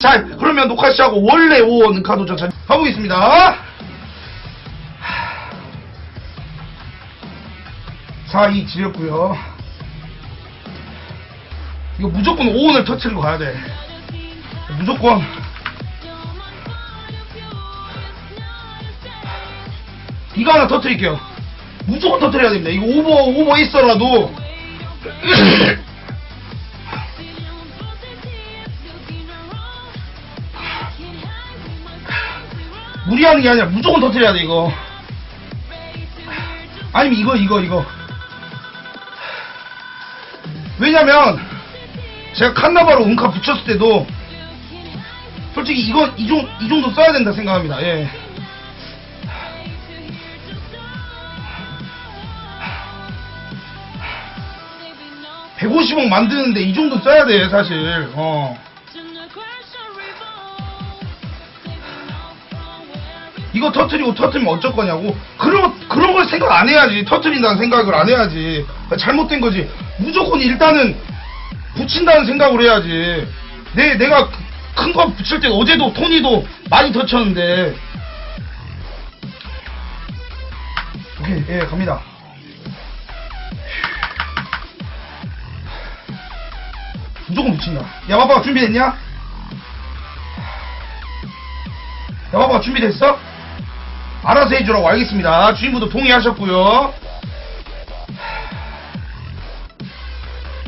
자, 그러면 녹화 시작하고 원래 5원 카드 전 가보겠습니다. 4, 2 지렸고요. 이거 무조건 5원을 터트리고 가야 돼. 무조건. 이거 하나 터트릴게요. 무조건 터트려야 됩니다. 이거 오버, 오버 있어라도. 무리하는 게 아니라 무조건 터트려야 돼, 이거. 아니면 이거, 이거, 이거. 왜냐면, 제가 칸나바로 은카 붙였을 때도, 솔직히 이거, 이, 정, 이 정도 써야 된다 생각합니다, 예. (150억) 만드는데 이 정도 써야 돼 사실 어 이거 터트리고 터트리면 어쩔 거냐고. 그런 그런 걸 생각 안 해야지. 터트린다는 생각을 안 해야지. 잘못된 거지. 무조건 일단은 붙인다는 생각을 해야지. 내 내가 큰 거 붙일 때 어제도 토니도 많이 터쳤는데. 오케이 예 갑니다. 무조건 붙인다. 야 봐봐 준비됐냐? 야 봐봐 준비됐어? 알아서 해주라고 알겠습니다. 주인분도 동의하셨고요.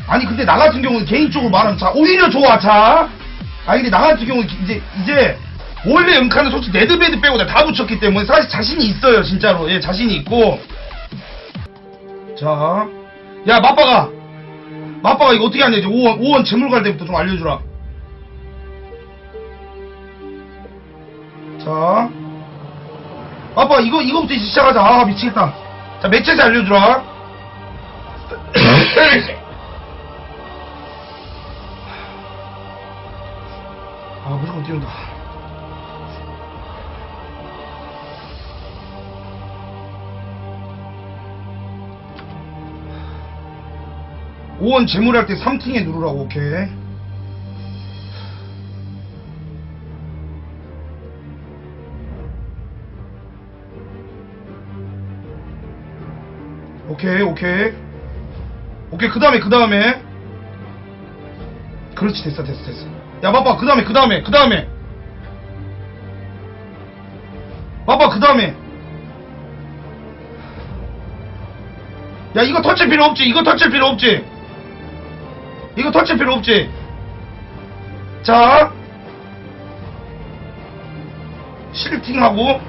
아니 근데 나 같은 경우는 개인적으로 말하면 자 오히려 좋아 자. 아니 근데 나 같은 경우는 이제 이제 원래 은카는 솔직히 레드베드 빼고 다 붙였기 때문에 사실 자신이 있어요 진짜로 예 자신이 있고 자. 야 마빠가 마빠가 이거 어떻게 하냐 이제 5원 5원 재물 갈 때부터 좀 알려주라. 자. 아빠 이거 이거부터 이제 시작하자. 아 미치겠다. 자 매체지 알려주라. 아 무조건 띄운다. 오원 재물할 때 3팅에 누르라고 오케이 오케이 오케이. 오케이 그 다음에 그 다음에. 그렇지 됐어 됐어 됐어. 야 봐봐 그 다음에 그 다음에 그 다음에. 봐봐 그 다음에. 야 이거 터칠 필요 없지 이거 터칠 필요 없지. 이거 터칠 필요 없지. 자. 실팅하고.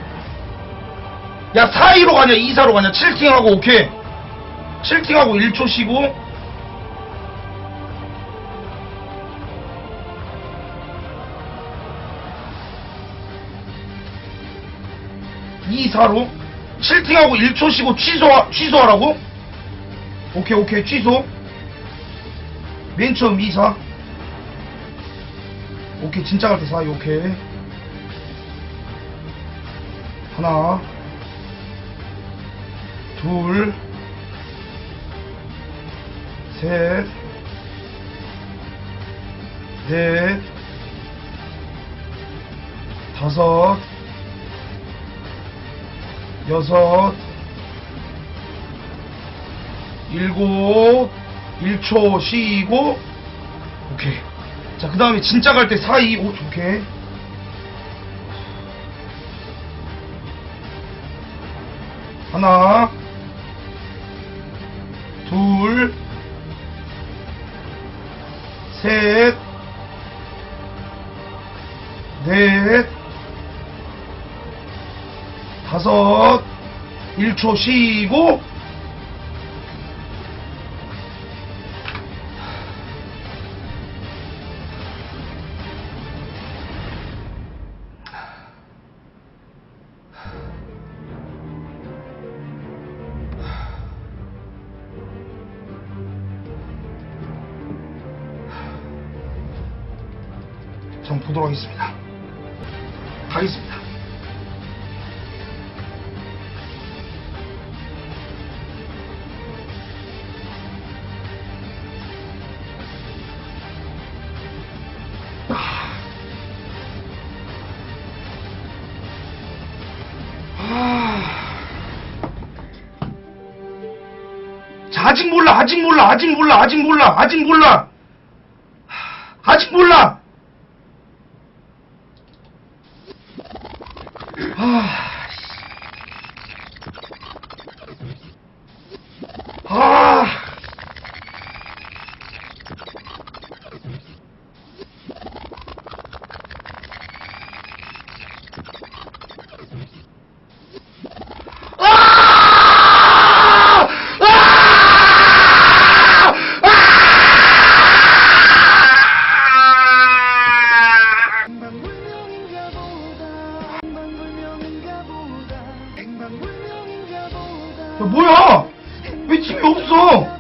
야 4-2로 가냐 2-4로 가냐 7팅하고 오케이 7팅하고 1초 쉬고. 이 4로 7팅하고 1초 쉬고 취소 취소하라고? 오케이 오케이 취소. 맨 처음 2, 4 오케이 진짜 갈 때 4, 오케이. 하나. 둘, 셋, 넷, 다섯, 여섯, 일곱, 1초 쉬고, 오케이. 자, 그 다음에 진짜 갈 때 4, 2, 5, 오케이. 하나, 둘, 셋, 넷, 다섯, 1초 쉬고, 좀 보도록 하겠습니다. 가겠습니다. 아. 아직 몰라, 아직 몰라, 아직 몰라, 아직 몰라, 아직 몰라. 아직 몰라. 뭐야? 왜 집에 없어?